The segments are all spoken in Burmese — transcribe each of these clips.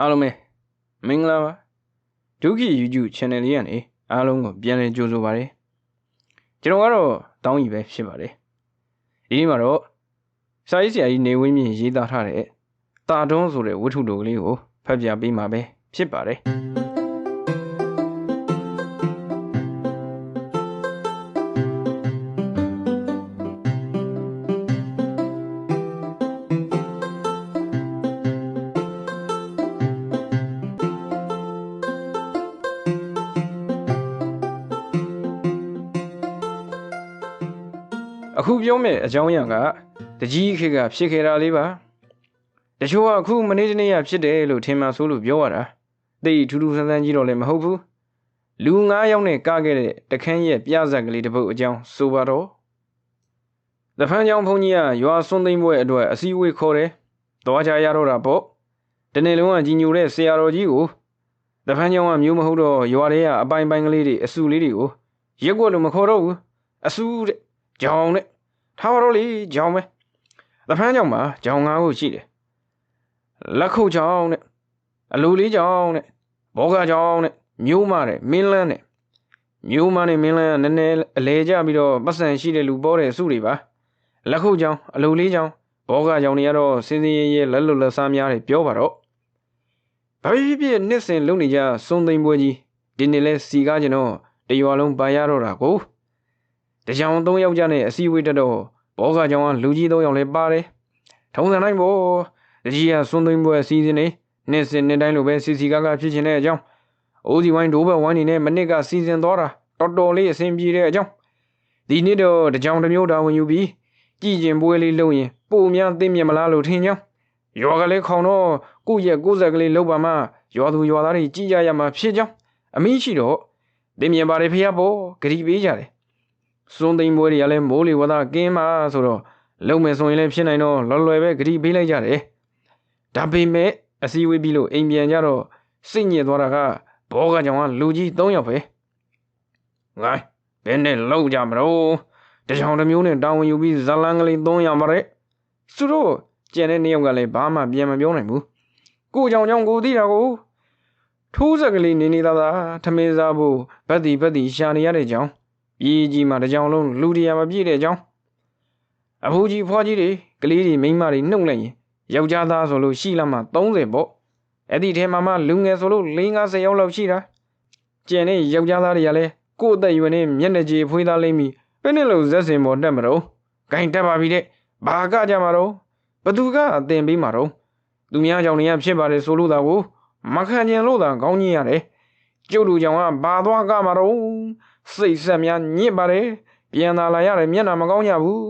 အားလုံးပဲမင်္ဂလာပါဒုက္ခိ YouTube channel လေးကနေအားလုံးကိုပြန်လည်ကြိုဆိုပါရစေကျွန်တော်ကတော့တောင်းကြီးပဲဖြစ်ပါတယ်ဒီနေ့မှာတော့စာရေးဆရာကြီးနေဝင်းမြင့်ရေးသားထားတဲ့တာတွန်းဆိုတဲ့ဝတ္ထုတော်ကလေးကိုဖတ်ပြပေးမှာပဲဖြစ်ပါတယ် အခုပြောမယ့်အကြောင်းအရာကတကြီးခေတ်ကဖြစ်ခဲ့တာလေးပါတချို့ကအခုမနေ့တနေ့ကဖြစ်တယ်လို့ထင်မှဆိုလို့ပြောရတာသိထူးထူးဆန်းဆန်းကြီးတော့လည်းမဟုတ်ဘူးလူ9ယောက်နဲ့ကခဲ့တဲ့တခန်းရဲ့ပြဇက်ကလေးတစ်ပုဒ်အကြောင်းဆိုပါတော့တဖန်ကြောင့်ဘုန်းကြီးကရွာစွန်းသိမ့်ပွဲအတွက်အစည်းအဝေးခေါ်တယ်သွားကြရတော့တာပေါ့ဒီနေ့လုံးကကြီးညိုတဲ့ဆရာတော်ကြီးကိုတဖန်ကြောင့်ကမျိုးမဟုတ်တော့ရွာထဲကအပိုင်ပိုင်ကလေးတွေအစုလေးတွေကိုရက်ွက်လို့မခေါ်တော့ဘူးအစုတဲ့ကြောင်နဲ့ ထားပါတော့လေကြောင်ပဲတဖန်ကြောင့်မှာကြောင်ငါးခုရှိတယ်လက်ခုပ်ကြောင်နဲ့အလူလေးကြောင်နဲ့ဘောကကြောင်နဲ့မျိုးမတဲ့မင်းလန်းနဲ့မျိုးမနဲ့မင်းလန်းကနည်းနည်းအလဲကျပြီးတော့ပတ်စံရှိတဲ့လူပေါ်တဲ့အစုတွေပါလက်ခုပ်ကြောင်အလူလေးကြောင်ဘောကကြောင်တွေကတော့စင်းစင်းရဲရဲလက်လွတ်လက်စားများတယ်ပြောပါတော့ဘာဖြစ်ဖြစ်နှစ်စဉ်လုံနေကြစွန်သိမ်ပွဲကြီးဒီနေ့လဲစီကားကျင်တော့တရွာလုံးပါရတော့တာကို တကြောင်၃ယောက်ကြနဲ့အစည်းအဝေးတက်တော့ဘောကကြောင်ကလူကြီး၃ယောက်လည်းပါတယ်ထုံးစံတိုင်းပေါ့တကြီးကစွန်းသိမ်းပွဲအစည်းအဝေးနေနှစ်စဉ်နှစ်တိုင်းလိုပဲစီစီကားကားဖြစ်ခြင်းတဲ့အကြောင်းအိုးစီဝိုင်းဒိုးဘက်ဝိုင်းနေနဲ့မနစ်ကစီစဉ်သွားတာတော်တော်လေးအဆင်ပြေတဲ့အကြောင်းဒီနေ့တော့တကြောင်တစ်မျိုးတာဝန်ယူပြီးကြည်ကျင်ပွဲလေးလုပ်ရင်ပိုများသိမြင်မလားလို့ထင်ကြောင်းရွာကလေးခေါင်တော့ကိုယ့်ရဲ့ကိုယ်ဆက်ကလေးလောက်ပါမှရွာသူရွာသားတွေကြည်ကြရမှာဖြစ်ကြောင်းအမိရှိတော့သိမြင်ပါတယ်ဖေရပေါ့ဂရီပေးကြတယ် စွန်းသိမ်းပွဲတွေကလည်းမိုးလေဝသကင်းပါဆိုတော့လုံမယ်ဆိုရင်လည်းဖြစ်နိုင်တော့လော်လွယ်ပဲဂရီပေးလိုက်ကြတယ်ဒါပေမဲ့အစည်းအဝေးပြီးလို့အိမ်ပြန်ကြတော့စိတ်ညစ်သွားတာကဘောကကြောင်ကလူကြီး၃ယောက်ပဲငိုင်းဘယ်နဲ့လောက်ကြမလို့တချောင်းတစ်မျိုးနဲ့တောင်းဝင်ယူပြီးဇလန်ကလေး၃ယောက်ပါတဲ့သူတို့ကျန်တဲ့နှစ်ယောက်ကလည်းဘာမှပြန်မပြောနိုင်ဘူးကိုကြောင်ကြောင်ကိုသိတာကိုထိုးစက်ကလေးနေနေသားသားထမင်းစားဖို့ဗတ်တီဗတ်တီရှာနေရတဲ့ကြောင် ပြည်ကြီးမှာတကြောင်လုံးလူတရားမပြည့်တဲ့အကြောင်းအဖိုးကြီးဖွားကြီးတွေကလေးတွေမိန်းမတွေနှုတ်လိုက်ရင်ယောက်ျားသားဆိုလို့ရှိလာမှ30ပေါ့အဲ့ဒီထဲမှာမှလူငယ်ဆိုလို့4-50ယောက်လောက်ရှိတာကျန်တဲ့ယောက်ျားသားတွေကလည်းကိုယ့်အသက်အရွယ်နဲ့မျက်နှာကြီးဖွေးသားလိမ့်မီဘယ်နဲ့လို့ဇက်စင်ပေါ်တက်မတော့ဂိုင်တက်ပါပြီတဲ့ဘာကကြမှာတော့ဘသူကအတင်ပေးမှာတော့သူများကြောင့်နေရဖြစ်ပါတယ်ဆိုလို့သာကိုမခံကျင်လို့သာကောင်းကြီးရတယ်ကျုပ်တို့ကြောင့်ကဘာသွားကမှာတော့ စိတ်ဆက်များညစ်ပါတယ်ပြန်လာလာရတယ်မျက်နှာမကောင်းကြဘူး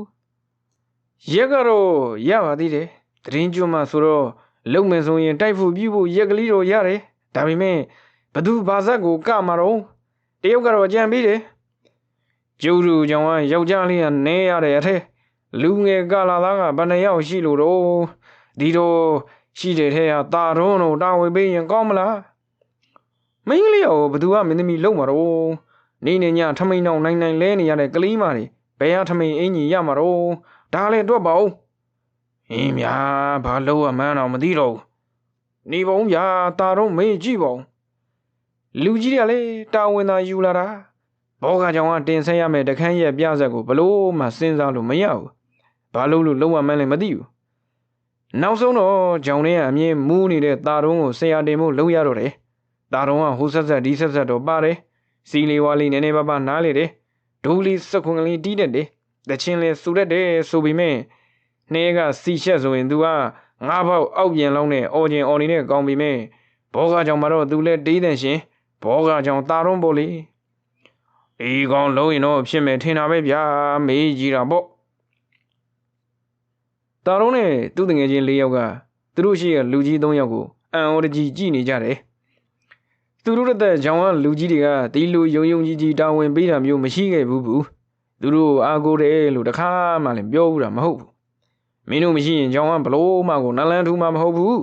ရက်ကတော့ရပါသေးတယ်တရင်ကျွန်းမှဆိုတော့လုံမယ်ဆိုရင်တိုက်ဖို့ပြဖို့ရက်ကလေးတော့ရတယ်ဒါပေမဲ့ဘသူဘာဇက်ကိုကမှာတော့တရုတ်ကတော့အကြံပေးတယ်ကျုပ်တို့ကြောင့်ကယောက်ျားလေးကနဲရတဲ့အထက်လူငယ်ကလာသားကဘယ်နှယောက်ရှိလို့တော့ဒီတော့ရှိတဲ့ထဲကတာရုံးတော့တာဝန်ပေးရင်ကောင်းမလားမင်းကလေးရောဘသူကမင်းသမီးလုံမှာတော့ နေနေညထမိန်အောင်နိုင်နိုင်လဲနေရတဲ့ကလေးမတွေဘယ်ဟာထမိန်အင်ကြီးရမှာတော့ဒါလည်းတွက်ပါဦးဟင်းဗျာဘာလို့အမှန်းတော့မသိတော့နေပါဦးဗျာတာတော့မေးကြည့်ပါဦးလူကြီးတွေကလည်းတာဝန်သာယူလာတာဘောကကြောင်ကတင်ဆက်ရမယ်တခန်းရဲ့ပြဆက်ကိုဘလို့မှစဉ်းစားလို့မရဘူးဘာလို့လို့လုံးဝမှန်းလည်းမသိဘူးနောက်ဆုံးတော့ကြောင်လေးကအမြင်မူးနေတဲ့တာတုံးကိုဆရာတင်ဖို့လုပ်ရတော့တယ်တာတုံးကဟိုဆက်ဆက်ဒီဆက်ဆက်တော့ပါတယ် စီလီဝါလီနည်းနည်းပါးပါးနားလေတယ်ဒိုးလီစခွန်ကလေးတီးတတ်တယ်တချင်းလဲစူတတ်တယ်ဆိုပေမဲ့နှဲကစီရှက်ဆိုရင် तू ကငါးပေါက်အောက်ပြန်လောင်းနဲ့အော်ကျင်အော်နေတဲ့ကောင်းပေမဲ့ဘောကကြောင့်မတော့ तू လဲတေးတယ်ရှင်ဘောကကြောင့်တာရုံးပေါ်လေအေးကောင်းလုံးရင်တော့ဖြစ်မယ်ထင်တာပဲဗျာမေးကြီးတာပေါ့တာရုံးနဲ့သူ့တငယ်ချင်း၄ယောက်ကသူတို့ရှိရလူကြီး၃ယောက်ကိုအံဩတကြီးကြည့်နေကြတယ် သူတို့တဲ့ကြောင်ကလူကြီးတွေကဒီလိုယုံယုံကြည်ကြည်တာဝန်ပေးတာမျိုးမရှိခဲ့ဘူးဘူးသူတို့အားကိုးတယ်လို့တခါမှလည်းပြောဘူးတာမဟုတ်ဘူးမင်းတို့မရှိရင်ကြောင်ကဘလို့မှကိုနလန်းထူမှမဟုတ်ဘူး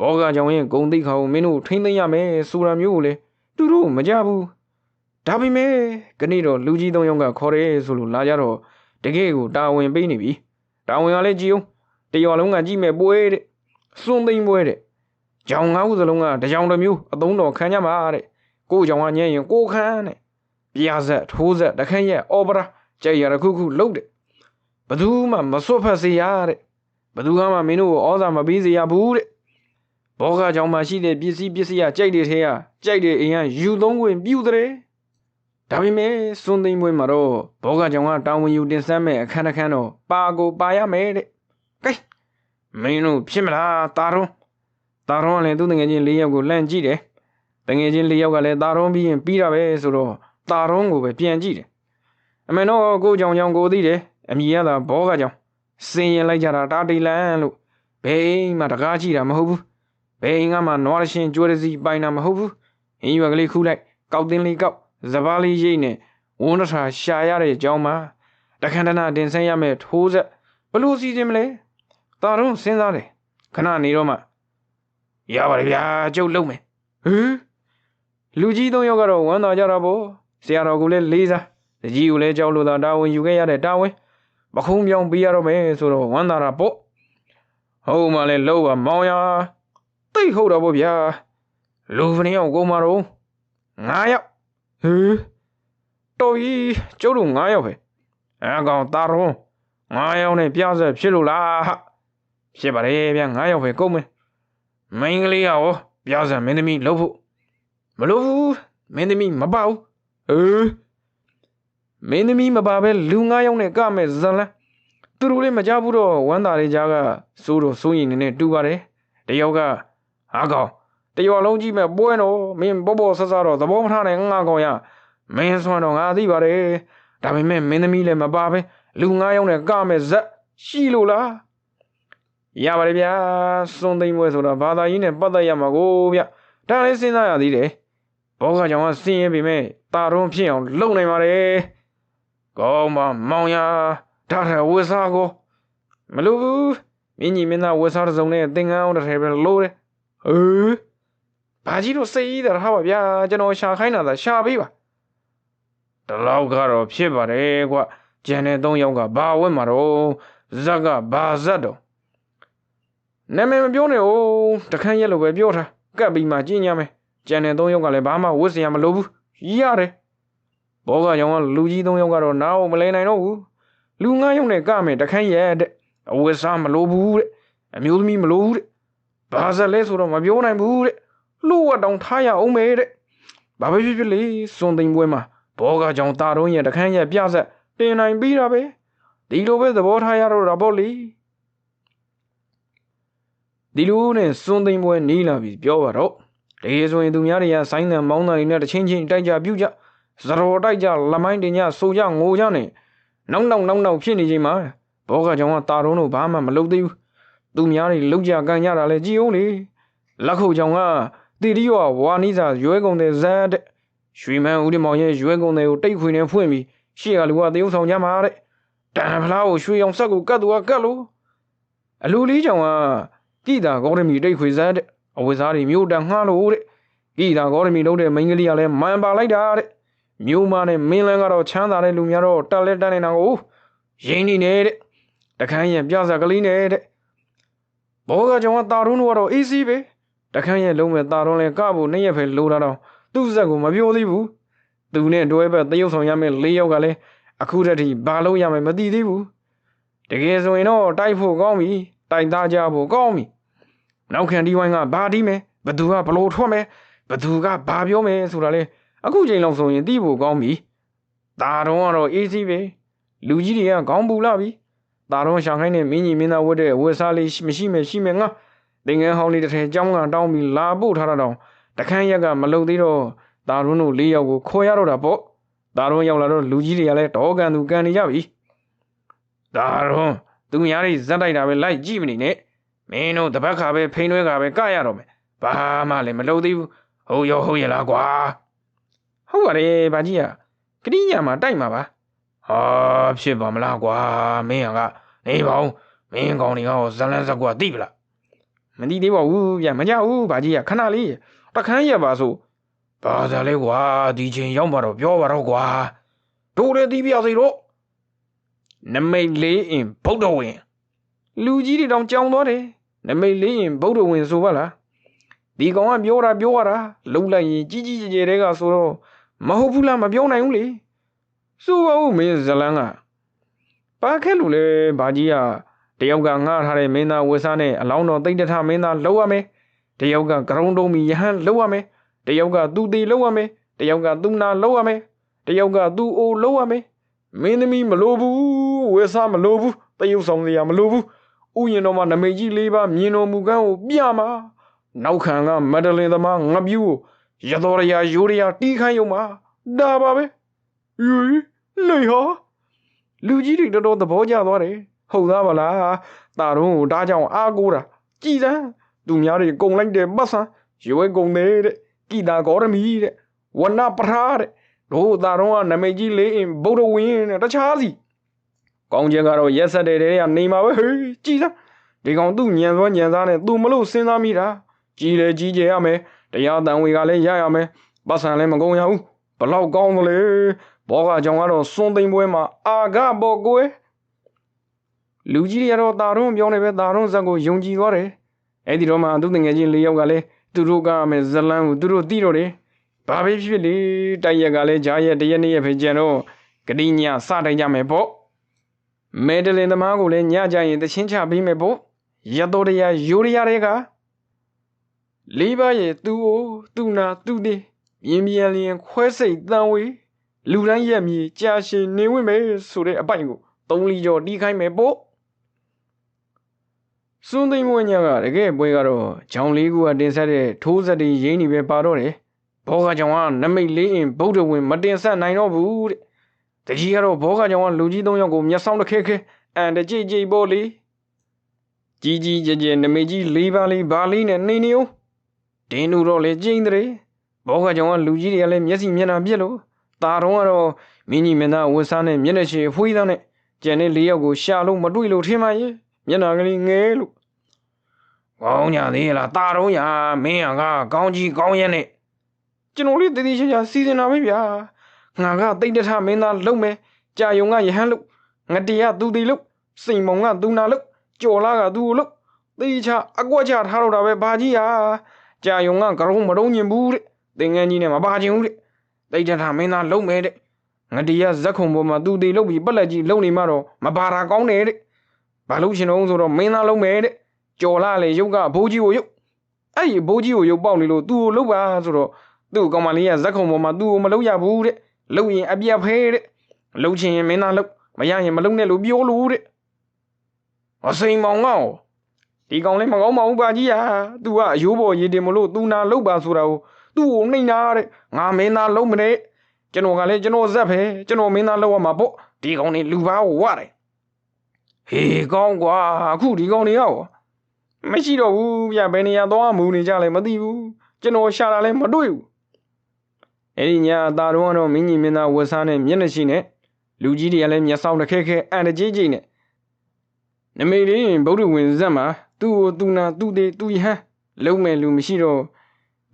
ဘောကကြောင်ရင်ဂုံသိခါကိုမင်းတို့ထိမ့်သိမ့်ရမယ်ဆိုတာမျိုးကိုလေသူတို့မကြဘူးဒါပေမဲ့ကနေ့တော့လူကြီးသုံးယောက်ကခေါ်တယ်ဆိုလို့လာကြတော့တကယ်ကိုတာဝန်ပေးနေပြီတာဝန်ကလည်းကြည်အောင်တရော်လုံးကကြည့်မဲ့ပွဲတဲ့စွန်းသိမ့်ပွဲတဲ့ ကြောင်ငါးခုစလုံးကတစ်ကြောင်တစ်မျိုးအသုံးတော်ခံကြမှာတဲ့ကိုကြောင်ကညံ့ရင်ကိုခန်းတဲ့ပြာဆက်ထိုးဆက်တခန့်ရဲ့အော်ပရာကြိုက်ရတစ်ခုခုလှုပ်တယ်ဘသူမှမစွတ်ဖက်စေရတဲ့ဘသူကမှမင်းတို့ကိုဩဇာမပေးစေရဘူးတဲ့ဘောကကြောင်မှာရှိတဲ့ပစ္စည်းပစ္စည်းကကြိုက်တဲ့ထဲကကြိုက်တဲ့အိမ်ကယူသုံးဝင်ပြူတဲ့ဒါပေမဲ့စွန်သိမ့်ပွဲမှာတော့ဘောကကြောင်ကတောင်းဝင်ယူတင်ဆက်မဲ့အခန်းတစ်ခန်းတော့ပါကိုပါရမယ်တဲ့ကဲမင်းတို့ဖြစ်မလားတာရုံး တာရုံးကလည်းသူ့တငယ်ချင်း၄ယောက်ကိုလှမ်းကြည့်တယ်တငယ်ချင်း၄ယောက်ကလည်းတာရုံးပြီးရင်ပြီးတာပဲဆိုတော့တာရုံးကိုပဲပြန်ကြည့်တယ်အမေတော့ကိုကြောင်ကြောင်ကိုသိတယ်အမိရတာဘောကကြောင်စင်ရင်လိုက်ကြတာတာတိလန်လို့ဘယ်အိမ်မှတကားကြည့်တာမဟုတ်ဘူးဘယ်အိမ်ကမှနွားရရှင်ကျွဲတစီပိုင်တာမဟုတ်ဘူးအင်းရွက်ကလေးခူးလိုက်ကောက်တင်းလေးကောက်စပားလေးရိတ်နဲ့ဝန်းတထာရှာရတဲ့အကြောင်းမှာတခန္ဓနာတင်ဆက်ရမယ်ထိုးဆက်ဘလို့စီစဉ်မလဲတာတော့စဉ်းစားတယ်ခဏနေတော့မှ ရပါတယ်ဗျာကျုပ်လုံးမယ်ဟမ်လူကြီးသုံးယောက်ကတော့ဝမ်းသာကြတာပေါ့ဆရာတော်ကလည်းလေးစားတကြီးကိုလည်းကြောက်လို့သာတာဝန်ယူခဲ့ရတဲ့တာဝန်မခုံးပြောင်းပေးရတော့မယ်ဆိုတော့ဝမ်းသာတာပေါ့ဟုတ်မှလည်းလို့ပါမောင်ရတိတ်ဟုတ်တော့ပေါ့ဗျာလူဖနေအောင်ကိုမတော်9ယောက်ဟေးတော်ကြီးကျုပ်တို့9ယောက်ပဲအဲကောင်တာရုံး9ယောက်နဲ့ပြဆက်ဖြစ်လို့လားဟာဖြစ်ပါလေဗျာ9ယောက်ပဲကုန်မယ် မင်းကလေးရောပြဆက်မင်းသမီးလှုပ်ဖို့မလို့ဘူးမင်းသမီးမပါဘူးဟေးမင်းသမီးမပါပဲလူ9ယောက်နဲ့ကမဲ့ဇလန်းသူတို့လည်းမကြဘူးတော့ဝမ်းသာလေးကြားကစိုးတော့စိုးရင်နေနဲ့တူပါတယ်တယောက်ကဟာကောင်တယောက်လုံးကြည့်မဲ့ပွဲတော့မင်းဘောဘောဆဆတော့သဘောမထားနဲ့ငါကောင်ရမင်းဆွမ်းတော့ငါသိပါတယ်ဒါပေမဲ့မင်းသမီးလည်းမပါပဲလူ9ယောက်နဲ့ကမဲ့ဇက်ရှိလို့လား ရပါတယ်ဗျာစွန်သိမ့်ပွဲဆိုတော့ဘာသာရေးနဲ့ပတ်သက်ရမှာကိုဗျဒါလည်းစဉ်းစားရသေးတယ်ဘောကကြောင့်ကစင်းရဲပေမဲ့တာရုံးဖြစ်အောင်လုပ်နိုင်ပါတယ်ကောင်းပါမောင်ရဒါထဝေစားကိုမလို့ဘူးမင်းကြီးမင်းသားဝေစားတစ်စုံနဲ့သင်္ကန်းအောင်တစ်ထည်ပဲလို့တယ်ဟေးဘာကြီးတို့စိတ်ကြီးတာဟာပါဗျာကျွန်တော်ရှာခိုင်းတာသာရှာပေးပါတလောက်ကတော့ဖြစ်ပါတယ်ကွကျန်တဲ့၃ယောက်ကဘာဝက်မှာတော့ဇက်ကဘာဇက်တော့ နာမည်မပြောနဲ့哦တခန်းရက်လို့ပဲပြောထားကပ်ပြီးမှကြည့်ညမယ်ကျန်တဲ့၃ယောက်ကလည်းဘာမှဝတ်စရာမလိုဘူးရတယ်ဘောကကြောင်ကလူကြီး၃ယောက်ကတော့နားအောင်မလဲနိုင်တော့ဘူးလူငါးယောက်နဲ့ကမယ်တခန်းရက်တဲ့အဝတ်စားမလိုဘူးတဲ့အမျိုးသမီးမလိုဘူးတဲ့ဘာဇက်လဲဆိုတော့မပြောနိုင်ဘူးတဲ့လှုပ်ဝတ်တောင်ထားရအောင်မေတဲ့ဘာပဲဖြစ်ဖြစ်လေစွန်သိမ်ပွဲမှာဘောကကြောင်တာတော့ရဲ့တခန်းရဲ့ပြဆက်တင်နိုင်ပြီးတာပဲဒီလိုပဲသဘောထားရတော့တာပေါ့လေ ဒီလိုနဲ့စွန်သိမ်ပွဲနီးလာပြီပြောပါတော့ဒီဆိုရင်သူများတွေကဆိုင်းတန်မောင်းတန်တွေနဲ့တချင်းချင်းတိုက်ကြပြုတ်ကြဇရောတိုက်ကြလမိုင်းတင်ကြဆိုကြငိုကြနဲ့နောက်နောက်နောက်နောက်ဖြစ်နေချိန်မှာဘောကကြောင်ကတာတော့တို့ဘာမှမလုပ်သေးဘူးသူများတွေလောက်ကြကန်ကြတာလဲကြည်အောင်လေလက်ခုပ်ကြောင်ကတီရီယောဝါနီးစာရွဲကုန်တဲ့ဇက်တဲ့ရွှေမန်းဦးဒီမောင်ရဲ့ရွဲကုန်တဲ့ကိုတိတ်ခွေနဲ့ဖွင့်ပြီးရှေ့ကလူကတယုံဆောင်ကြမှာတဲ့တန်ဖလားကိုရွှေအောင်ဆက်ကိုကတ်သူကကတ်လို့အလူလေးကြောင်က ကိတာဂေါရမီတိတ်ခွေဇက်တဲ့အဝိစားတွေမြို့တန်ငှားလို့တဲ့ကိတာဂေါရမီလုံးတဲ့မိန်းကလေးကလည်းမန်ပါလိုက်တာတဲ့မြို့မနဲ့မင်းလန်းကတော့ချမ်းသာတဲ့လူများတော့တက်လက်တက်နေတာကိုရင်းနေနေတဲ့တခန်းရင်ပြစကလေးနေတဲ့ဘောကကြောင့်တာရုံးတို့ကတော့အေးစီးပဲတခန်းရဲ့လုံးမဲ့တာရုံးလဲကဖို့နှစ်ရက်ပဲလိုတာတော့သူ့ဇက်ကိုမပြောသေးဘူးသူနဲ့တွဲဘက်တရုပ်ဆောင်ရမယ့်၄ယောက်ကလည်းအခုတည်းဘာလို့ရမယ်မသိသေးဘူးတကယ်ဆိုရင်တော့တိုက်ဖို့ကောင်းပြီ တိုက်သားကြဖို့ကောင်းပြီနောက်ခံဒီဝိုင်းကဘာဒီမယ်ဘသူကဘလို့ထွက်မယ်ဘသူကဘာပြောမယ်ဆိုတာလေအခုချိန်လောက်ဆိုရင်သိဖို့ကောင်းပြီဒါတော့ကတော့အေးစီးပဲလူကြီးတွေကခေါင်းပူလာပြီဒါတော့ရှောင်းခိုင်းနဲ့မင်းကြီးမင်းသားဝတ်တဲ့ဝတ်စားလေးမရှိမယ်ရှိမယ်ငါသင်ငန်းဟောင်းလေးတစ်ထည်ကြောင်းကတောင်းပြီးလာပို့ထားတာတော့တခန်းရက်ကမလုံသေးတော့ဒါရုံးတို့၄ယောက်ကိုခေါ်ရတော့တာပေါ့ဒါရုံးရောက်လာတော့လူကြီးတွေကလည်းတောကန်သူကန်နေကြပြီဒါရုံး သူများတွေဇက်တိုက်တာပဲလိုက်ကြည့်မနေနဲ့မင်းတို့တပတ်ခါပဲဖိန်တွဲခါပဲကရတော့မယ်ဘာမှလည်းမလုံသေးဘူးဟုတ်ရောဟုတ်ရလားကွာဟုတ်ပါတယ်ဗာကြီးကကတိညာမှာတိုက်မှာပါဟာဖြစ်ပါမလားကွာမင်းကနေပါဦးမင်းကောင်းနေကောဇလန်းဇက်ကွာသိပလားမသိသေးပါဘူးဗျမကြဘူးဗာကြီးကခဏလေးတခန်းရပါဆိုဘာသာလဲကွာဒီချိန်ရောက်ပါတော့ပြောပါတော့ကွာတို့လည်းတီးပြစီတော့ နမိတ်လေးအင်ဗုဒ္ဓဝင်လူကြီးတွေတောင်ကြောင်သွားတယ်နမိတ်လေးအင်ဗုဒ္ဓဝင်ဆိုပါလားဒီကောင်ကပြောတာပြောရတာလုံလိုက်ရင်ကြီးကြီးကျယ်ကျယ်တဲကဆိုတော့မဟုတ်ဘူးလားမပြောနိုင်ဘူးလေစိုးပါဦးမင်းဇလန်းကပါခဲ့လို့လေဘာကြီးကတယောက်ကငှားထားတဲ့မင်းသားဝက်စားနဲ့အလောင်းတော်တိတ်တထမင်းသားလောက်ရမယ်တယောက်ကကရုံတုံးမီယဟန်လောက်ရမယ်တယောက်ကသူ့သေးလောက်ရမယ်တယောက်ကသူ့နာလောက်ရမယ်တယောက်ကသူ့အိုလောက်ရမယ်မင်းသမီးမလိုဘူး ဝက်စားမလိုဘူးတရုပ်ဆောင်စရာမလိုဘူးဥယျာဉ်တော်မှာနမိတ်ကြီးလေးပါမြင်တော်မူကန်းကိုပြမှာနောက်ခံကမဒလင်သမားငပြူးကိုရတော်ရရာရိုးရရာတီးခိုင်းရုံမှာဒါပါပဲယူလေဟာလူကြီးတွေတော်တော်သဘောကျသွားတယ်ဟုတ်သားပါလားတာတော့ကိုဒါကြောင့်အားကိုးတာကြည်စမ်းသူများတွေကုံလိုက်တယ်ပတ်စံရွေးကုံတယ်တဲ့ကိတာဂေါရမီတဲ့ဝနပရာတဲ့တို့တာတော့ကနမိတ်ကြီးလေးအင်ဗုဒ္ဓဝင်းတဲ့တခြားစီ ကောင်းချက်ကတော့ရက်ဆက်တဲ့တဲ့ကနေမှာပဲဟေးကြည်စမ်းဒီကောင်သူ့ညံစွမ်းညံစားနဲ့သူမလို့စဉ်းစားမိတာကြီးလေကြီးကျယ်ရမယ်တရားတန်ဝေကလည်းရရမယ်ပတ်စံလည်းမကုန်ရဘူးဘလောက်ကောင်းသလဲဘောကကြောင်ကတော့စွန်းသိမ်းပွဲမှာအာဂဘောကွယ်လူကြီးတွေကတော့တာရုံးပြောနေပဲတာရုံးဇက်ကိုယုံကြည်သွားတယ်အဲ့ဒီတော့မှသူ့တငယ်ချင်းလေးယောက်ကလည်းသူတို့ကမယ်ဇလန်းကိုသူတို့သိတော့တယ်ဘာပဲဖြစ်ဖြစ်လေတိုက်ရက်ကလည်းဂျားရက်တရက်နေ့ရက်ပဲကြံတော့ဂတိညစတိုင်ကြမယ်ပေါ့ မဲဒလင်သမားကိုလည်းညကြရင်တချင်းချပေးမယ်ပေါ့ရတော်ရရယိုရရတွေကလေးပါးရဲ့သူ့ကိုသူ့နာသူ့သေးမြင်းမြန်လျင်ခွဲစိတ်တန်ဝေးလူတိုင်းရက်မြေကြာရှည်နေဝင်မယ်ဆိုတဲ့အပိုင်ကိုသုံးလီကျော်တီးခိုင်းမယ်ပေါ့စွန်းသိမ်းမွေးညကတကယ်ပွဲကတော့ဂျောင်လေးကူကတင်ဆက်တဲ့ထိုးစက်တွေရင်းနေပဲပါတော့တယ်ဘောကကြောင်ကနမိတ်လေးအင်ဗုဒ္ဓဝင်မတင်ဆက်နိုင်တော့ဘူးတဲ့ တကြီးကတော့ဘောကကြောင်ကလူကြီးသုံးယောက်ကိုမျက်စောင်းတစ်ခဲခဲအန်တကြိတ်ကြိတ်ပေါ့လေကြီးကြီးကျယ်ကျယ်နမိတ်ကြီးလေးပါးလေးဘာလေးနဲ့နေနေဦးဒင်းတို့တော့လေကျင်းတဲ့ဘောကကြောင်ကလူကြီးတွေကလည်းမျက်စိမျက်နှာပြက်လို့ตาတော့ကတော့မင်းကြီးမင်းသားဝတ်စားနဲ့မျက်နှာချေဖွေးသားနဲ့ကျန်တဲ့လေးယောက်ကိုရှာလို့မတွေ့လို့ထင်ပါရဲ့မျက်နှာကလေးငဲလို့ကောင်းညာသေးလားตาတော့ညာမင်းကကောင်းကြီးကောင်းရဲ့နဲ့ကျွန်တော်လေးတည်တည်ချာချာစီစဉ်တာပဲဗျာ ငါကတိတ်တထမင်းသားလုံမယ်ကြာယုံကယဟန်လို့ငတရသူတီလို့စိန်မောင်ကသူနာလို့ကြော်လာကသူ့လို့တေးချအကွက်ချထားတော့တာပဲဘာကြီးဟာကြာယုံကကရုံးမတုံးညင်ဘူးတဲ့တင်ငန်းကြီးနဲ့မပါချင်ဘူးတဲ့တိတ်တထမင်းသားလုံမယ်တဲ့ငတရဇက်ခုံပေါ်မှာသူတီလို့ပြီးပက်လက်ကြီးလုံနေမှတော့မပါတာကောင်းတယ်တဲ့ဘာလို့ရှင်တော့ဆိုတော့မင်းသားလုံမယ်တဲ့ကြော်လာလေရုပ်ကဘိုးကြီးကိုရုပ်အဲ့ဒီဘိုးကြီးကိုရုပ်ပေါက်နေလို့သူ့ကိုလှုပ်ပါဆိုတော့သူ့ကောင်မလေးကဇက်ခုံပေါ်မှာသူ့ကိုမလှုပ်ရဘူးတဲ့ လှုပ်ရင်အပြက်ဖဲတဲ့လှုပ်ချင်ရင်မင်းသားလှုပ်မရရင်မလှုပ်နဲ့လို့ပြောလို့တဲ့အစိမ်မောင်ကောဒီကောင်လေးမကောင်းပါဘူးပါကြီးဟာသူကအယိုးပေါ်ရည်တင်မလို့သူနာလှုပ်ပါဆိုတာကိုသူ့ကိုနှိမ့်နာတဲ့ငါမင်းသားလှုပ်မနဲ့ကျွန်တော်ကလည်းကျွန်တော်ဇက်ပဲကျွန်တော်မင်းသားလှုပ်ရမှာပေါ့ဒီကောင်လေးလူပါကိုဝရတယ်ဟေးကောင်းကွာအခုဒီကောင်လေးရောမရှိတော့ဘူးဗျဘယ်နေရာသွားမူနေကြလဲမသိဘူးကျွန်တော်ရှာတာလည်းမတွေ့ဘူး အဲ့ဒီညအသာတော့ကတော့မင်းကြီးမင်းသားဝတ်စားနဲ့မျက်နှာရှိနဲ့လူကြီးတွေကလည်းမျက်စောင်းတစ်ခဲခဲအန်တကြီးကြီးနဲ့နမိတ်လေးဗုဒ္ဓဝင်ဇက်မှာသူ့ကိုသူနာသူ့သေးသူ့ယဟန်လုံးမဲ့လူမရှိတော့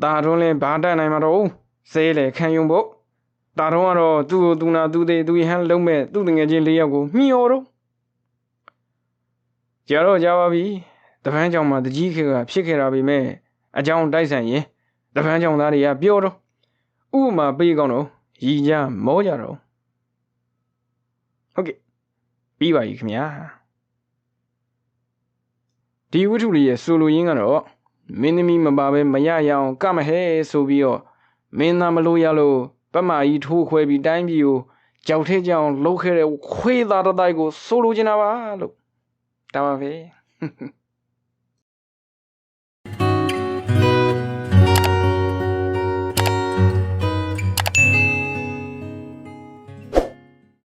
ဒါတော့လဲဘာတတ်နိုင်မှာတော့ဆဲလေခံယုံဖို့ဒါတော့ကတော့သူ့ကိုသူနာသူ့သေးသူ့ယဟန်လုံးမဲ့သူ့တငယ်ချင်းလေးယောက်ကိုမျှော်တော့ကြတော့ကြပါပြီတပန်းကြောင်မှာတကြီးခေကဖြစ်ခဲ့တာပဲမဲ့အကြောင်းတိုက်ဆိုင်ရင်တပန်းကြောင်သားတွေကပြောတော့ ဥပမာပေးကောင်းတော့ရည်ကြမောကြတော့ဟုတ်ကဲ့ပြီးပါပြီခင်ဗျာဒီဝိထုလေးရဲ့ဆိုလိုရင်းကတော့မင်းသမီးမပါပဲမရရအောင်ကမဟဲဆိုပြီးတော့မင်းသားမလို့ရလို့ပတ်မာကြီးထိုးခွဲပြီးတိုင်းပြည်ကိုကြောက်ထဲကြောင်လှုပ်ခဲ့တဲ့ခွေးသားတစ်တိုက်ကိုဆိုလိုချင်တာပါလို့ဒါပါပဲ